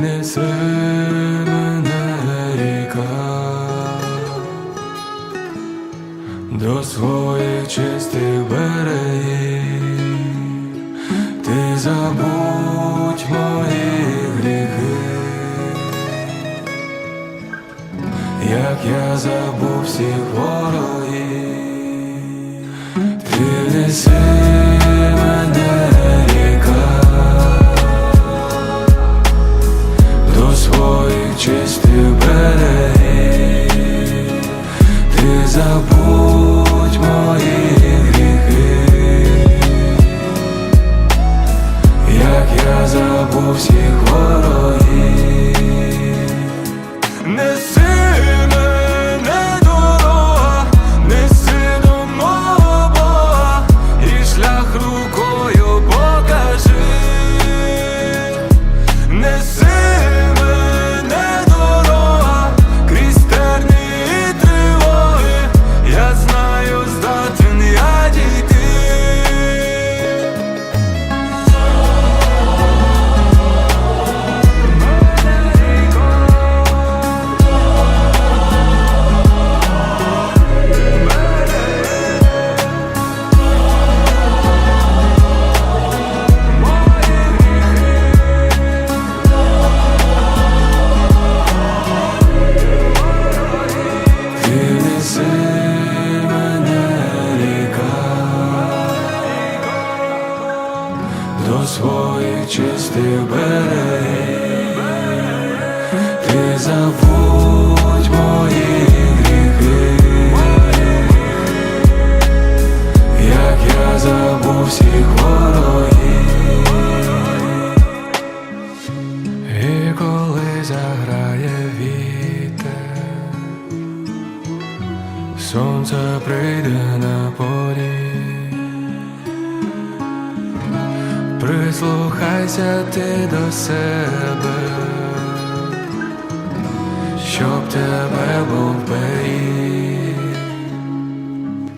неси мене ріка. До своїх чистих берегів, ти забудь мої гріхи, як я забув всіх ворогів, ти неси своїх береги, ти забудь мої своїх чистих берегів, ти забудь мої гріхи, як я забув всіх ворогів, і коли заграє вітер. Сонце прийде на порі, прислухайся ти до себе, щоб тебе був беріг.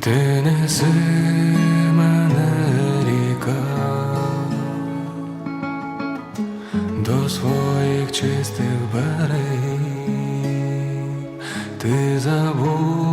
ти неси мене ріка до своїх чистих берегів, ти забудь